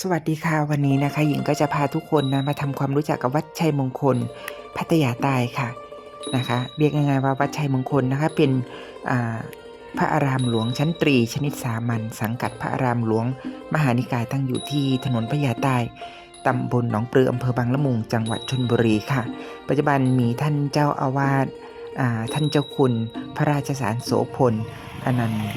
สวัสดีค่ะวันนี้นะคะ หญิงก็จะพาทุกคนนะมาทำความรู้จักกับวัดชัยมงคล พัทยาใต้ค่ะนะคะ เรียกง่ายๆว่าวัดชัยมงคลนะคะเป็นพระอารามหลวงชั้นตรี ชนิดสามัญสังกัดพระอารามหลวง มหานิกายตั้งอยู่ที่ถนนพญาใต้ตำบลหนองปลืออำเภอบางละมุงจังหวัดชนบุรีค่ะ ปัจจุบันมีท่านเจ้าอาวาสท่านเจ้าคุณ พระราชสารโสพล อนันต์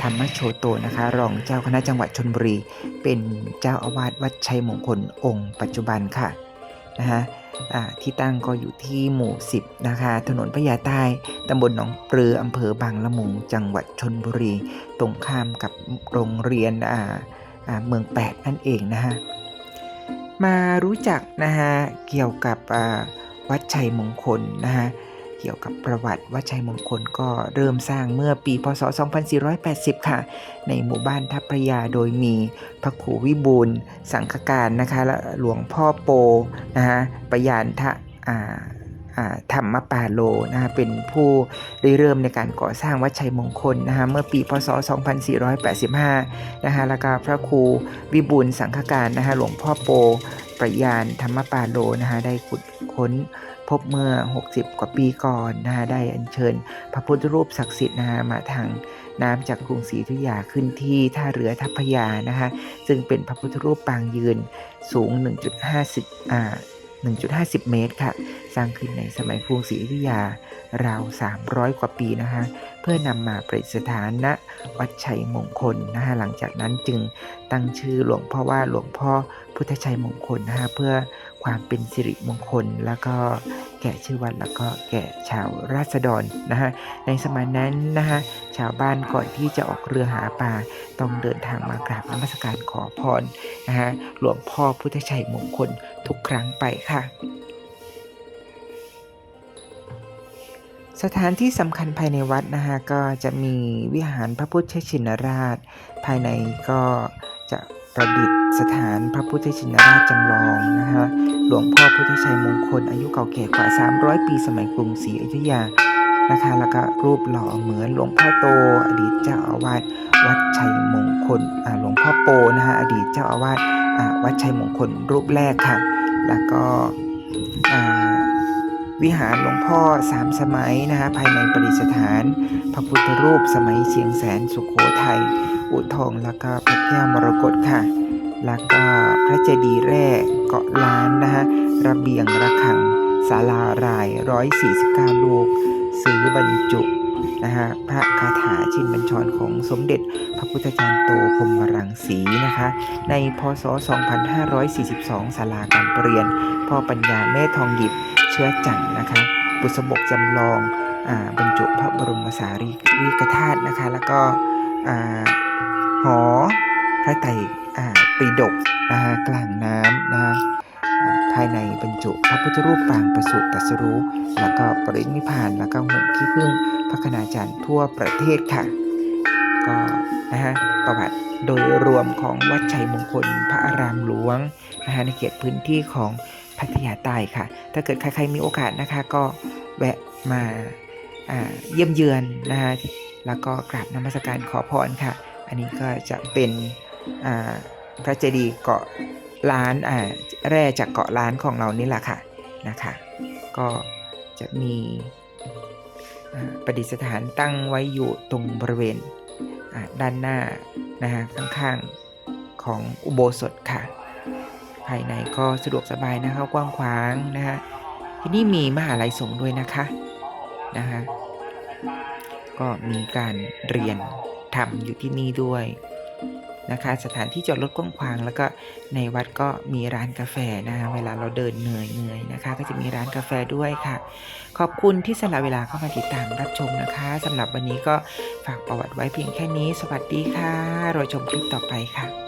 ธรรมโชโตนะคะ รองเจ้าคณะจังหวัดชนบุรี เป็นเจ้าอาวาสวัดชัยมงคลองค์ปัจจุบันค่ะนะฮะที่ตั้งก็อยู่ที่หมู่ 10 นะคะ ถนนพญาใต้ตำบลหนองปลืออำเภอบางละมุง จังหวัดชนบุรี ตรงข้ามกับโรงเรียนเมืองแปดนั่นเองนะฮะมารู้จักนะฮะเกี่ยวกับวัดชัยมงคลนะฮะ กี่ยวกับประวัติวัดชัยมงคลก็เริ่มสร้างเมื่อปีพศ 2480 ค่ะ ในหมู่บ้านทัพพระยาโดยมีพระครูวิบูลสังฆการนะคะและหลวงพ่อโปนะฮะประยานทะอ่าธรรมปาโลนะฮะเป็นผู้ริเริ่มในการก่อสร้างวัดชัยมงคลนะคะเมื่อปีพศ 2485 นะคะแล้วก็พระครูวิบูลสังฆการนะคะหลวงพ่อโป ประยานธรรมปาโลนะคะได้ขุดค้น พบเมื่อ 60 กว่าปีก่อนนะได้อัญเชิญ พระพุทธรูปศักดิ์สิทธิ์นะมาทางน้ำจากกรุงศรีอยุธยาขึ้นที่ท่าเรือทัพพยานะคะซึ่งเป็นพระพุทธรูปปางยืนสูง 1.50อ่า1.50 เมตรค่ะ สร้างขึ้นในสมัยกรุงศรีอยุธยา ราว 300 กว่าปีนะคะ เพื่อนำมาประดิษฐานณวัดชัยมงคลนะคะหลังจากนั้นจึงตั้งชื่อหลวงพ่อว่าหลวงพ่อพุทธชัยมงคลนะคะเพื่อ ความเป็นสิริมงคล แล้วก็แก่ชื่อวัดแล้วก็แก่ชาวราษฎรนะคะในสมัยนั้นนะคะชาวบ้านก่อนที่จะออกเรือหาปลาต้องเดินทางมากราบนมัสการขอพรนะคะหลวงพ่อพุทธชัยมงคลทุกครั้งไปค่ะสถานที่สำคัญภายในวัดนะคะก็จะมีวิหารพระพุทธชินราช ภายในก็จะ ประดิษฐานพระพุทธชินราชจำลองนะคะหลวงพ่อพุทธชัยมงคล อายุเก่าแก่กว่า 300 ปีสมัยกรุงศรีอยุธยานะคะแล้วก็รูปหล่อเหมือนหลวงพ่อโต อดีตเจ้าอาวาสวัดชัยมงคลอ่าหลวงพ่อโปนะคะอดีตเจ้าอาวาสวัดชัยมงคลรูปแรกค่ะ แล้วก็ วิหารหลวงพ่อสามสมัยนะคะภายในประดิษฐาน พระพุทธรูปสมัยเชียงแสนสุขโขทัยอุทองแล้วก็พระแก้วมรกตค่ะ แล้วก็พระเจดีย์แร่เกาะล้านนะคะระเบียงระฆังศาลาราย 149 ลูกซื้อบรรจุนะคะพระคาถาชินบัญชรของสมเด็จพระพุทธจารย์โตพรมรังสีนะคะ ในพศ 2542 ศาลาการประเรียน พ่อปัญญาแม่ทองหยิบ ชื้อจันนะคะบุษบกจำลองอบรรจุพระบรมสารีริกธาตุนะคะ แล้วก็อ่าหอพระไตรปิฎกนะคะกลางน้ำนะคะภายในบรรจุพระพุทธรูปปางประสูติตรัสรู้ แล้วก็ปรินิพานแล้วก็หุ่นขี้ผึ้งพระคณาจารย์ทั่วประเทศค่ะก็นะฮะประวัติโดยรวมของวัดชัยมงคลพระอารามหลวงนะคะในเขตพื้นที่ของ พัทยาใต้ค่ะ ถ้าเกิดใครๆมีโอกาสนะคะ ก็แวะมาเยี่ยมเยือนนะคะแล้วก็กราบนมัสการขอพรค่ะ อันนี้ก็จะเป็นพระเจดีย์เกาะล้านแร่จากเกาะล้านของเรานี่แหละค่ะนะคะ ก็จะมีประดิษฐานตั้งไว้อยู่ตรงบริเวณด้านหน้านะคะข้างๆของอุโบสถค่ะ ภายในก็สะดวกสบายนะคะกว้างขวางนะคะที่นี่มีมหาลัยสงฆ์ด้วยนะคะนะคะก็มีการเรียนทำอยู่ที่นี่ด้วยนะคะสถานที่จอดรถกว้างขวางแล้วก็ในวัดก็มีร้านกาแฟนะคะเวลาเราเดินเหนื่อยเหนื่อยนะคะ ก็จะมีร้านกาแฟด้วยค่ะ ขอบคุณที่สละเวลาเข้ามาติดตามรับชมนะคะสำหรับวันนี้ก็ฝากประวัติไว้เพียงแค่นี้ สวัสดีค่ะรอชมคลิปต่อไปค่ะ